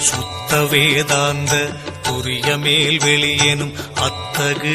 சுத்த வேதாந்த துரிய மேல் வெளியெனும் அத்தகு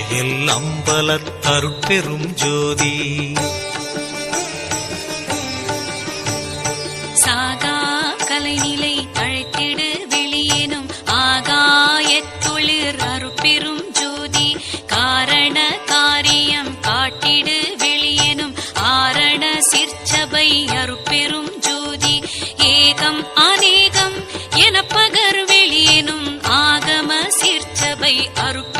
அம்பல தருப்பெரும் ஜோதி. சாகா கலைநிலை அழைத்திடு வெளியேனும் ஆகாயத்தொழிற் அருட்பெரும் ஜோதி. காரண காரியம் காட்டிடு வெளியேனும் ஆரண சிற்சபை அருட்பெரும் ஜோதி. ஏகம் அநேகம் என பகர் வெளியேனும் ஆகம சிற்சபை அருட்பெரும்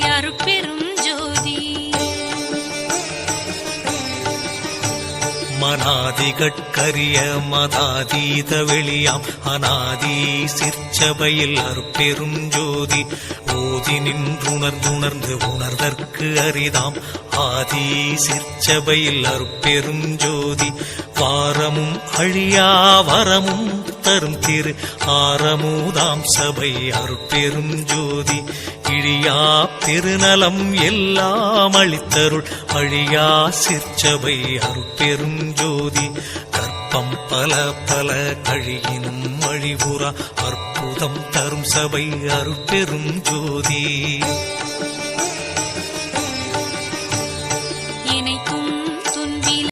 மனாதிகட்கரிய மதாதீத வெளியாம். அநாதி சிற்சபையில் அருப்பெரும் ஜோதி ஓதி நின்றுணர்ந்துணர்ந்து உணர்தற்கு அரிதாம். ஆதி சிற்சபையில் அருப்பெரும் ஜோதி பாரமும் அழியா வரமும் தரும் திரு ஆரமூதாம் சபை அருட்பெரும் ஜோதி. இழியா பெருநலம் எல்லாம் அளித்தருள் அழியா சிற்சபை அருட்பெரும் ஜோதி. கற்பம் பல பல கழியினும் அழிவுறா அற்புதம் தரும் சபை அருட்பெரும் ஜோதி.